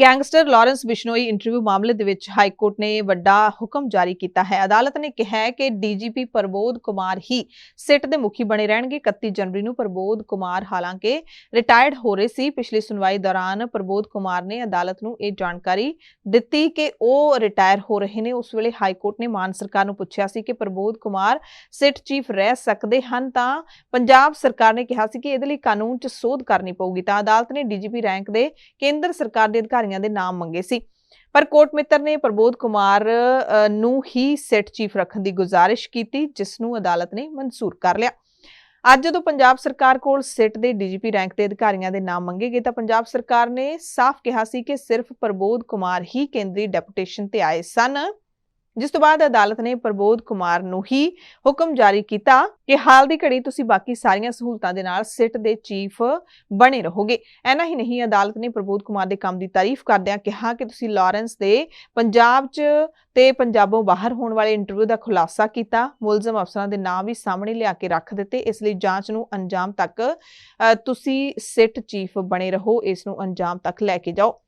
Gangster Lawrence Bishnoi interview ਮਾਮਲੇ ਦੇ ਵਿੱਚ ਹਾਈ ਕੋਰਟ ਨੇ ਵੱਡਾ ਹੁਕਮ ਜਾਰੀ ਕੀਤਾ ਹੈ। ਅਦਾਲਤ ਨੇ ਕਿਹਾ ਹੈ ਕਿ ਡੀਜੀਪੀ ਪ੍ਰਬੋਧ ਕੁਮਾਰ ਹੀ ਸਿੱਟ ਦੇ ਮੁਖੀ ਬਣੇ ਰਹਿਣਗੇ। 31 ਜਨਵਰੀ ਨੂੰ ਪ੍ਰਬੋਧ ਕੁਮਾਰ ਹਾਲਾਂਕਿ ਰਿਟਾਇਰਡ ਹੋ ਰਹੇ ਸੀ। ਪਿਛਲੀ ਸੁਣਵਾਈ ਦੌਰਾਨ ਪ੍ਰਬੋਧ ਕੁਮਾਰ ਨੇ ਅਦਾਲਤ ਨੂੰ ਇਹ ਜਾਣਕਾਰੀ ਦਿੱਤੀ ਕਿ ਉਹ ਰਿਟਾਇਰ ਹੋ ਰਹੇ ਨੇ। ਉਸ ਵੇਲੇ ਹਾਈ ਕੋਰਟ ਨੇ ਮਾਨ ਸਰਕਾਰ ਨੂੰ ਪੁੱਛਿਆ ਸੀ ਕਿ ਪ੍ਰਬੋਧ ਕੁਮਾਰ ਸਿੱਟ ਚੀਫ ਰਹਿ ਸਕਦੇ ਹਨ ਤਾਂ ਪੰਜਾਬ ਸਰਕਾਰ ਨੇ ਕਿਹਾ ਸੀ ਕਿ ਇਹਦੇ ਲਈ ਕਾਨੂੰਨ 'ਚ ਸੋਧ ਕਰਨੀ ਪਊਗੀ। ਤਾਂ ਅਦਾਲਤ ਨੇ ਡੀਜੀਪੀ ਰੈਂਕ ਦੇ ਕੇਂਦਰ ਸਰਕਾਰ ਦੇ ਅਧਿਕਾਰੀ ਅਧਿਕਾਰੀਆਂ ਦੇ ਨਾਮ ਮੰਗੇ ਸੀ। ਪਰ ਕੋਰਟ ਮਿੱਤਰ ਨੇ ਪ੍ਰਬੋਧ ਕੁਮਾਰ ਨੂੰ ਹੀ ਸਿੱਟ ਚੀਫ ਰੱਖਣ ਦੀ ਗੁਜ਼ਾਰਿਸ਼ ਕੀਤੀ, ਜਿਸ ਨੂੰ ਅਦਾਲਤ ਨੇ ਮਨਜ਼ੂਰ ਕਰ ਲਿਆ। ਅੱਜ ਜਦੋਂ ਪੰਜਾਬ ਸਰਕਾਰ ਕੋਲ ਸਿੱਟ ਦੇ ਡੀਜੀਪੀ ਰੈਂਕ ਦੇ ਅਧਿਕਾਰੀਆਂ ਦੇ ਨਾਮ ਮੰਗੇ ਗਏ ਤਾਂ ਪੰਜਾਬ ਸਰਕਾਰ ਨੇ ਸਾਫ਼ ਕਿਹਾ ਸੀ ਕਿ ਸਿਰਫ ਪ੍ਰਬੋਧ ਕੁਮਾਰ ਹੀ ਕੇਂਦਰੀ ਡੈਪੂਟੇਸ਼ਨ ਤੇ ਆਏ ਸਨ। ਜਿਸ ਤੋਂ ਬਾਅਦ ਅਦਾਲਤ ਨੇ ਪ੍ਰਬੋਧ ਕੁਮਾਰ ਨੂੰ ਹੀ ਹੁਕਮ ਜਾਰੀ ਕੀਤਾ ਕਿ ਹਾਲ ਦੀ ਘੜੀ ਤੁਸੀਂ ਬਾਕੀ ਸਾਰੀਆਂ ਸਹੂਲਤਾਂ ਦੇ ਨਾਲ ਸਿੱਟ ਦੇ ਚੀਫ ਬਣੇ ਰਹੋਗੇ। ਐਨਾ ਹੀ ਨਹੀਂ, ਅਦਾਲਤ ਨੇ ਪ੍ਰਬੋਧ ਕੁਮਾਰ ਦੇ ਕੰਮ ਦੀ ਤਾਰੀਫ ਕਰਦਿਆਂ ਕਿਹਾ ਕਿ ਤੁਸੀਂ ਲਾਰੈਂਸ ਦੇ ਪੰਜਾਬ 'ਚ ਤੇ ਪੰਜਾਬੋਂ ਬਾਹਰ ਹੋਣ ਵਾਲੇ ਇੰਟਰਵਿਊ ਦਾ ਖੁਲਾਸਾ ਕੀਤਾ, ਮੁਲਜ਼ਮ ਅਫਸਰਾਂ ਦੇ ਨਾਮ ਵੀ ਸਾਹਮਣੇ ਲਿਆ ਕੇ ਰੱਖ ਦਿੱਤੇ, ਇਸ ਲਈ ਜਾਂਚ ਨੂੰ ਅੰਜਾਮ ਤੱਕ ਤੁਸੀਂ ਸਿੱਟ ਚੀਫ ਬਣੇ ਰਹੋ, ਇਸ ਨੂੰ ਅੰਜਾਮ ਤੱਕ ਲੈ ਕੇ ਜਾਓ।